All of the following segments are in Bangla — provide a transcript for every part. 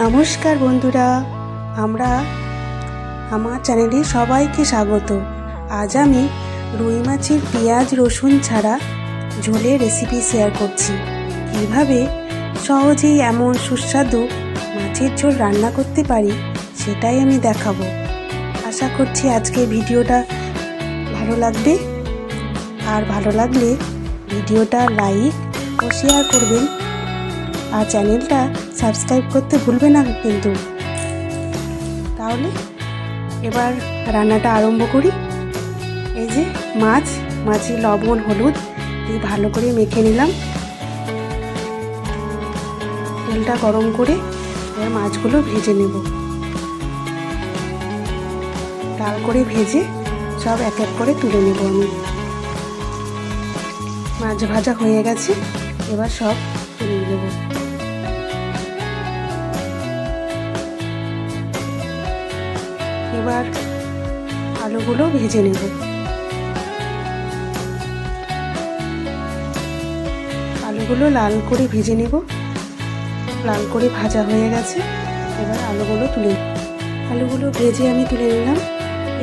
নমস্কার বন্ধুরা, আমরা আমার চ্যানেলে সবাইকে স্বাগত। আজ আমি রুই মাছের পেঁয়াজ, রসুন ছাড়া ঝোলের রেসিপি শেয়ার করছি। কীভাবে সহজেই এমন সুস্বাদু মাছের ঝোল রান্না করতে পারি, সেটাই আমি দেখাবো। আশা করছি আজকে ভিডিওটা ভালো লাগবে। আর ভালো লাগলে ভিডিওটা লাইক ও শেয়ার করবেন। আর চ্যানেলটা সাবস্ক্রাইব করতে ভুলবে না কিন্তু। তাহলে এবার রান্নাটা আরম্ভ করি। এই যে মাছ, মাছে, লবণ, হলুদ দিয়ে ভালো করে মেখে নিলাম। তেলটা গরম করে এবার মাছগুলো ভেজে নেব। লাল করে ভেজে সব এক এক করে তুলে নেব আমি। মাছ ভাজা হয়ে গেছে, এবার সব এবার আলুগুলো ভেজে নেব। আলুগুলো লাল করে ভেজে নেব। লাল করে ভাজা হয়ে গেছে। এবার আলুগুলো তুলে আলুগুলো ভেজে আমি তুলে নিলাম।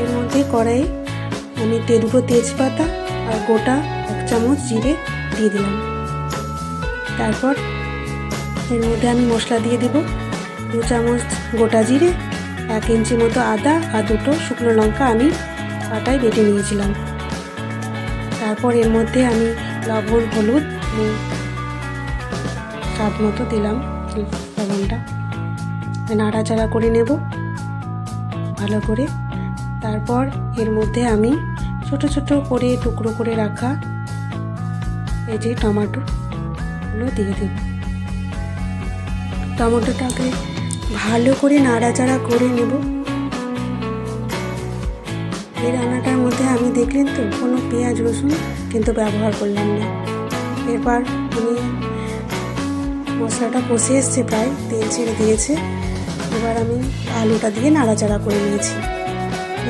এর মধ্যে কড়াই আমি তে তেজপাতা আর গোটা এক চামচ জিরে দিয়ে দিলাম। তারপর এর মধ্যে আমি মশলা দিয়ে দেব। দু চামচ গোটা জিরে এক ইঞ্চি মতো আদা আর দুটো শুকনো লঙ্কা আমি পাটায় বেটে নিয়েছিলাম। তারপর এর মধ্যে আমি লবণ, হলুদ স্বাদ মতো দিলাম লবণটা। নাড়াচাড়া করে নেব ভালো করে। তারপর এর মধ্যে আমি ছোট ছোট করে টুকরো করে রাখা এই যে টমাটোগুলো দিয়ে দেব। টমেটোটাকে ভালো করে নাড়াচাড়া করে নেব। এই রান্নাটার মধ্যে আমি দেখলেন তো, কোনো পেঁয়াজ, রসুন কিন্তু ব্যবহার করলাম না। এরপর আমি মশলাটা কষে এসছে, প্রায় তেল ছেড়ে দিয়েছে। এবার আমি আলুটা দিয়ে নাড়াচাড়া করে নিয়েছি।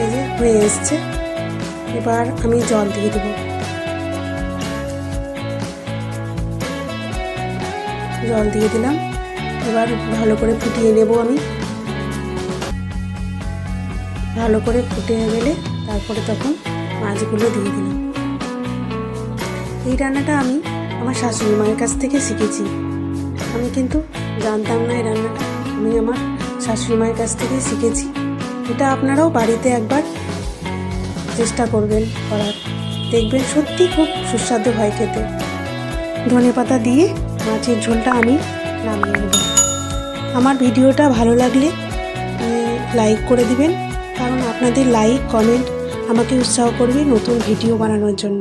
এই যে হয়ে এসছে। এবার আমি জল দিয়ে দেবো। জল দিয়ে দিলাম। এবার ভালো করে ফুটিয়ে নেব আমি। ভালো করে ফুটে গেলে তারপরে তখন মাছগুলো দিয়ে দিলাম। এই রান্নাটা আমি আমার শাশুড়ি মায়ের কাছ থেকে শিখেছি। আমি কিন্তু জানতাম না এই রান্নাটা। আমি আমার শাশুড়ি মায়ের কাছ থেকেই শিখেছি। এটা আপনারাও বাড়িতে একবার চেষ্টা করবেন করার। দেখবেন সত্যি খুব সুস্বাদু হয় খেতে। ধনে পাতা দিয়ে মাছের ঝোলটা আমি নামিয়ে নেব। আমার ভিডিওটা ভালো লাগলে লাইক করে দিবেন। কারণ আপনাদের লাইক কমেন্ট আমাকে উৎসাহ করবে নতুন ভিডিও বানানোর জন্য।